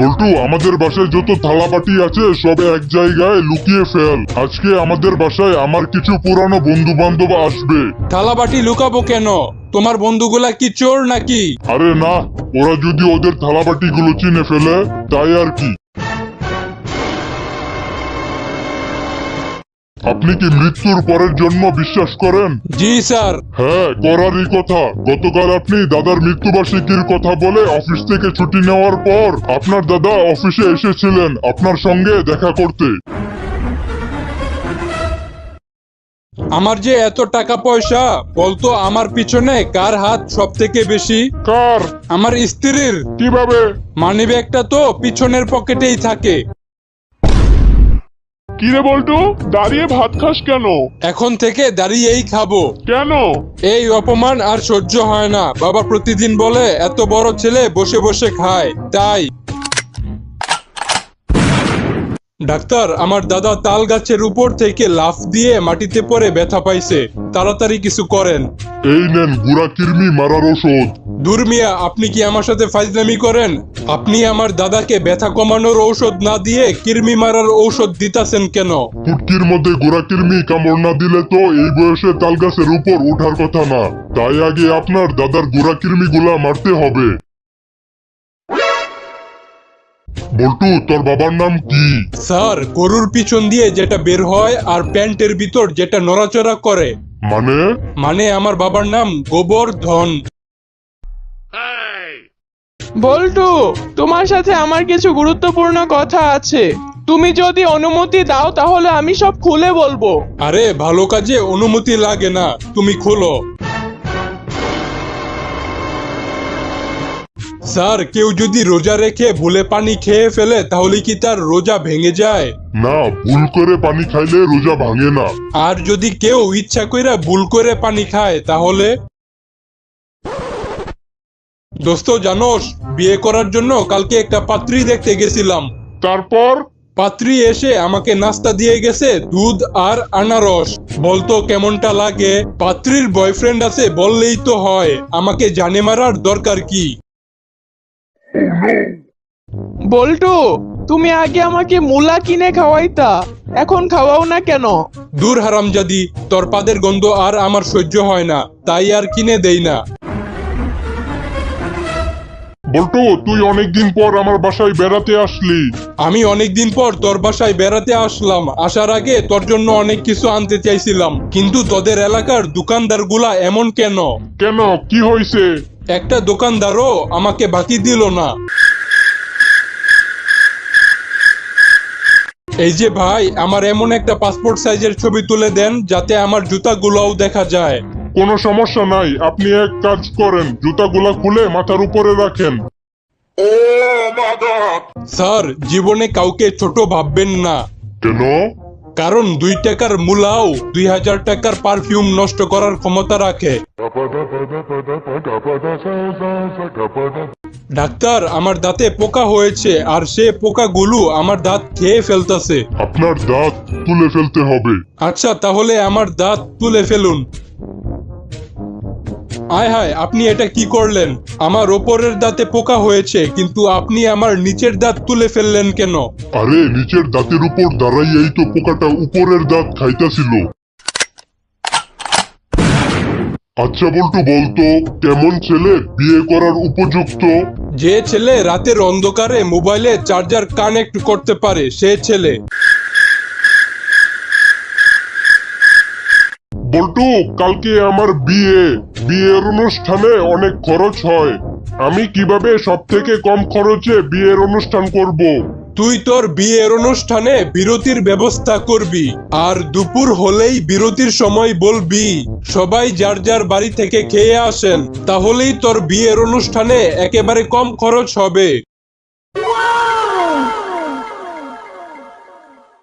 বল্টু আমাদের বাসায় যত থালাবাটি আছে সবে এক জায়গায় লুকিয়ে ফেল। আজকে আমাদের বাসায় আমার কিছু পুরানো বন্ধু বান্ধব আসবে। থালাবাটি লুকাবো কেন? তোমার বন্ধুগুলা কি চোর নাকি? আরে না ওরা যদি ওদের থালাবাটি গুলো চিনে ফেলে তাই আর কি? আপনি কি মৃত্যুর পরের জন্ম বিশ্বাস করেন? জি স্যার। হ্যাঁ করারই কথা। গতকাল আপনি দাদার মৃত্যুবার্ষিকীর কথা বলে অফিস থেকে ছুটি নেওয়ার পর আপনার দাদা অফিসে এসেছিলেন আপনার সঙ্গে দেখা করতে। আমার যে এত টাকা পয়সা বলতো আমার পিছনে কার হাত সব থেকে বেশি? কার? আমার স্ত্রীর। কীভাবে? মানিব্যাগটা তো পিছনের পকেটেই থাকে। কিরে বল্টু দাঁড়িয়ে ভাত খাস কেন? এখন থেকে দাঁড়িয়েই খাব। কেন? এই অপমান আর সহ্য হয় না। বাবা প্রতিদিন বলে এত বড় ছেলে বসে বসে খায় তাই। ডাক্তার আমার দাদা তাল গাছের উপর থেকে লাফ দিয়ে মাটিতে পড়ে ব্যথা পাইছে। তাড়াতাড়ি কিছু করেন। এই নেন গুড়া কিরমি মারার ওষুধ। দূর মিয়া আপনি কি আমার সাথে ফাইজলামি করেন? আপনি আমার দাদাকে ব্যথা কমানোর ঔষধ না দিয়ে কিরমি মারার ঔষধ দিতাছেন কেন? ফুটকির মধ্যে গোড়া কিরমি কামড় না দিলে তো এই বয়সে তাল গাছের উপর ওঠার কথা না। তাই আগে আপনার দাদার গোড়া কিরমি গুলা মারতে হবে। বল্টু তোর বাবার নাম কি? স্যার গরুর পিছন দিয়ে যেটা বের হয় আর প্যান্টের ভিতর যেটা নড়াচড়া করে। মানে? মানে আমার বাবার নাম গোবর্ধন বল্টু তোমার সাথে আমার কিছু গুরুত্বপূর্ণ কথা আছে। তুমি যদি অনুমতি দাও তাহলে আমি সব খুলে বলব। আরে ভালো কাজে অনুমতি লাগে না। তুমি খোলো। স্যার কেউ যদি রোজা রেখে ভুলে পানি খেয়ে ফেলে তাহলে কি তার রোজা ভেঙে যায়? না ভুল করে পানি খাইলে রোজা ভাঙে না। আর যদি কেউ ইচ্ছা কইরা ভুল করে পানি খায় তাহলে? দোস্ত জানোস বিয়ে করার জন্য কালকে একটা পাত্রী দেখতে গেছিলাম। তারপর? পাত্রী এসে আমাকে নাস্তা দিয়ে গেছে দুধ আর আনারস। বলতো কেমনটা লাগে? পাত্রীর বয়ফ্রেন্ড আছে বললেই তো হয় আমাকে জানে মারার দরকার কি? বল্টু তুমি আগে আমাকে মুলা কিনে খাওয়াইতা এখন খাওয়াও না কেন? দূর হারামজাদি তোর পাদের গন্ধ আর আমার সহ্য হয় না তাই আর কিনে দেই না। বল্টু তুই অনেকদিন পর আমার বাসায় বেড়াতে আসলি। আমি অনেকদিন পর তোর বাসায় বেড়াতে আসলাম। আসার আগে তোর জন্য অনেক কিছু আনতে চাইছিলাম। কিন্তু তোদের এলাকার দোকানদারগুলা এমন কেন? কেন? কি হয়েছে? একটা দোকানদারও আমাকে বাকি দিল না। এই যে ভাই আমার এমন একটা পাসপোর্ট সাইজের ছবি তুলে দেন যাতে আমার জুতাগুলোও দেখা যায়। কোনো সমস্যা নাই আপনি এক কাজ করেন জুতাগুলা খুলে মাথার উপরে রাখেন। স্যার জীবনে কাউকে ছোট ভাববেন না। কেন? কারণ দুই টাকার মূলাও দুই হাজার টাকার পারফিউম নষ্ট করার ক্ষমতা রাখে। ডাক্তার আমার দাঁতে পোকা হয়েছে আর সে পোকাগুলো আমার দাঁত খেয়ে ফেলতেছে। আপনার দাঁত তুলে ফেলতে হবে। আচ্ছা তাহলে আমার দাঁত তুলে ফেলুন। আয় হায় আপনি এটা কি করলেন? আমার ওপরের দাঁতে পোকা হয়েছে কিন্তু আপনি আমার নিচের দাঁত তুলে ফেললেন কেন? আরে নিচের দাঁতের উপর দাঁড়াইয়াই তো পোকাটা উপরের দাঁত খাইতাছিল। আচ্ছা বল্টু বলতো কেমন ছেলে বিয়ে করার উপযুক্ত? যে ছেলে রাতের অন্ধকারে মোবাইলে চার্জার কানেক্ট করতে পারে সে ছেলে। বল্টু, কালকে আমার বিয়ে। বিয়ের অনুষ্ঠানে অনেক খরচ হয়। আমি কীভাবে সব থেকে কম খরচে বিয়ের অনুষ্ঠান করব। তুই তোর বিয়ের অনুষ্ঠানে বিরতির ব্যবস্থা করবি, আর দুপুর হলেই বিরতির সময় বলবি, সবাই যার যার বাড়ি থেকে খেয়ে আসেন, তাহলেই তোর বিয়ের অনুষ্ঠানে একেবারে কম খরচ হবে।